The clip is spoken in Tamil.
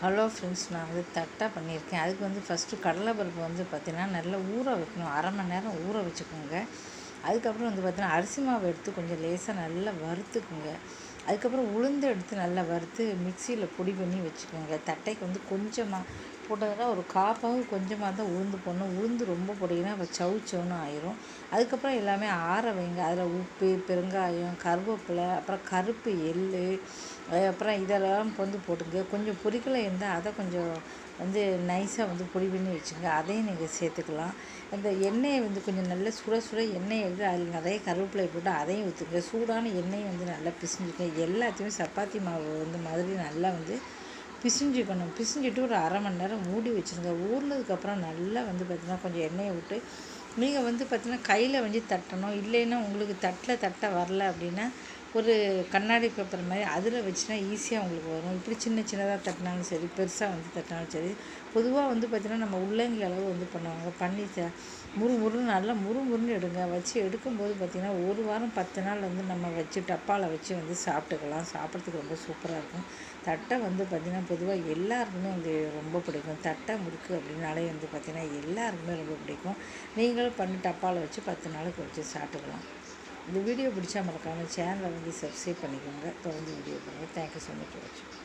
ஹலோ ஃப்ரெண்ட்ஸ் நான் வந்து தட்டை பண்ணியிருக்கேன். அதுக்கு வந்து ஃபஸ்ட்டு கடலைப்பருப்பு வந்து பார்த்திங்கன்னா நல்லா ஊற வைக்கணும். அரை மணி நேரம் ஊற வச்சுக்கோங்க. அதுக்கப்புறம் வந்து பார்த்திங்கன்னா அரிசி மாவு எடுத்து கொஞ்சம் லேசாக நல்லா வறுத்துக்குங்க. அதுக்கப்புறம் உளுந்து எடுத்து நல்லா வறுத்து மிக்சியில் பொடி பண்ணி வச்சுக்கோங்க. தட்டைக்கு வந்து கொஞ்சமாக போட்டதுனா ஒரு காப்பாகவும் கொஞ்சமாக தான் உளுந்து போடணும். உளுந்து ரொம்ப போட்டிங்கன்னா அப்போ சவுச்சவுன்னு ஆயிரும். அதுக்கப்புறம் எல்லாமே ஆற வைங்க. அதில் உப்பு பெருங்காயம் கருவேப்பிலை அப்புறம் கருப்பு எள் அப்புறம் இதெல்லாம் வந்து போட்டுங்க. கொஞ்சம் பொரிக்கலை இருந்தால் அதை கொஞ்சம் வந்து நைஸாக வந்து பொடி பண்ணி வச்சுங்க. அதையும் நீங்கள் சேர்த்துக்கலாம். அந்த எண்ணெயை வந்து கொஞ்சம் நல்லா சுட சுட எண்ணெய் எடுத்து அதில் நிறைய கருவேப்பிலை போட்டு அதையும் ஊற்றுங்க சூடான எண்ணெயை வந்து நல்லா பிசிஞ்சுக்க எல்லாத்தையுமே சப்பாத்தி மாவு வந்து மாதிரி நல்லா வந்து பிசிஞ்சுக்கணும் பிசிஞ்சிட்டு ஒரு அரை மணி நேரம் மூடி வச்சுருங்க. ஊர்னதுக்கப்புறம் நல்லா வந்து பார்த்திங்கன்னா கொஞ்சம் எண்ணெயை விட்டு நீங்கள் வந்து பார்த்திங்கன்னா கையில் வந்து தட்டணும். இல்லைன்னா உங்களுக்கு தட்டில் தட்ட வரல அப்படின்னா ஒரு கண்ணாடி பேப்பர் மாதிரி அதில் வச்சுனா ஈஸியாக உங்களுக்கு வரும். இப்படி சின்ன சின்னதாக தட்டினாலும் சரி பெருசாக வந்து தட்டினாலும் சரி பொதுவாக வந்து பார்த்திங்கன்னா நம்ம உள்ளங்கி அளவு வந்து பண்ணுவாங்க. பண்ணி முறு முருன்னு நல்லா முறு முருன்னு எடுங்க. வச்சு எடுக்கும்போது பார்த்திங்கன்னா ஒரு வாரம் பத்து நாள் வந்து நம்ம வச்சு டப்பாவில் வச்சு வந்து சாப்பிட்டுக்கலாம். சாப்பிட்றதுக்கு ரொம்ப சூப்பராக இருக்கும். தட்டை வந்து பார்த்திங்கன்னா பொதுவாக எல்லாருக்குமே வந்து ரொம்ப பிடிக்கும். தட்டை முறுக்கு அப்படின்னாலே வந்து பார்த்திங்கன்னா எல்லாருக்குமே ரொம்ப பிடிக்கும். நீங்களும் பண்ணி டப்பாவில் வச்சு பத்து நாளுக்கு வச்சு சாப்பிட்டுக்கலாம். இந்த வீடியோ பிடிச்சா மறக்காமல் சேனலை வந்து சப்ஸ்கிரைப் பண்ணிக்கோங்க. தொடர்ந்து வீடியோ பண்ணுங்கள் தேங்க்யூ ஸோ மச் வாட்சிங்